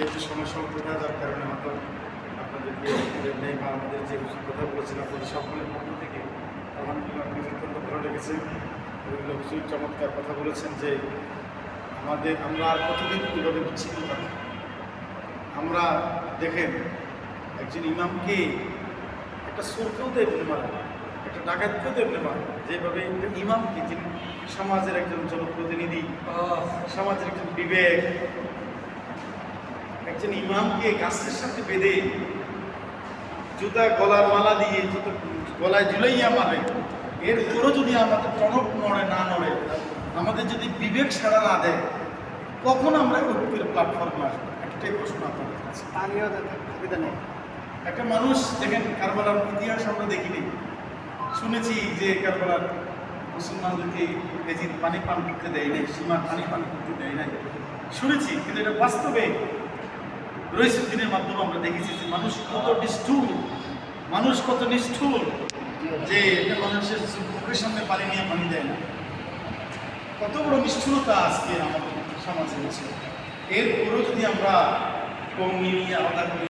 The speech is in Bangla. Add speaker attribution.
Speaker 1: যেহেতু সময় স্বল্পতা যার কারণে হয়তো আপনাদেরকে নেই বা আমাদের যে কথা বলেছেন আপনাদের সকলের পক্ষ থেকে আলহামদুলিল্লাহ আপনাকে অত্যন্ত ভালো লেগেছে। এবং হুজুর চমৎকার কথা বলেছেন যে আমাদের আমরা আর কতদিন কীভাবে বিচ্ছিন্ন থাকব আমরা দেখেন একজন ইমামকে একটা সুরকেও দেবনে মারে একটা ডাকাতকেও দেবনে মারে যেভাবে ইমামকে যিনি সমাজের একজন জনপ্রতিনিধি সমাজের একজন বিবেক একজন ইমামকে গাছের সাথে বেঁধে জুতা গলার মালা দিয়ে জুতো গলায় ঝুলাইয়া মারে এরপরও যদি আমাদের টনক নড়ে না নড়ে আমাদের যদি বিবেক সাড়া না দেয় কখন আমরা ঐক্যের প্ল্যাটফর্মে আসব? একটাই প্রশ্ন আপনাদের কাছে।
Speaker 2: সুবিধা নেই।
Speaker 1: একটা মানুষ দেখেন কারবালার ইতিহাস আমরা দেখিনি। শুনেছি যে কারবালার মুসলমানদেরকে বেজির পানি পান করতে দেয় নাই সীমার পানি পান করতে দেয় নাই। শুনেছি কিন্তু এটা বাস্তবে রইসুদ্দিনের মাধ্যমে আমরা দেখেছি যে মানুষ কত নিষ্ঠুর, মানুষ কত নিষ্ঠুর যে একটা মানুষের মুখের সামনে পানি নিয়ে পানি দেয় না। কত বড় নিষ্ঠুরতা আজকে আমাদের সমাজে হচ্ছে। এরপরও যদি আমরা কম নিয়ে আলাদা করি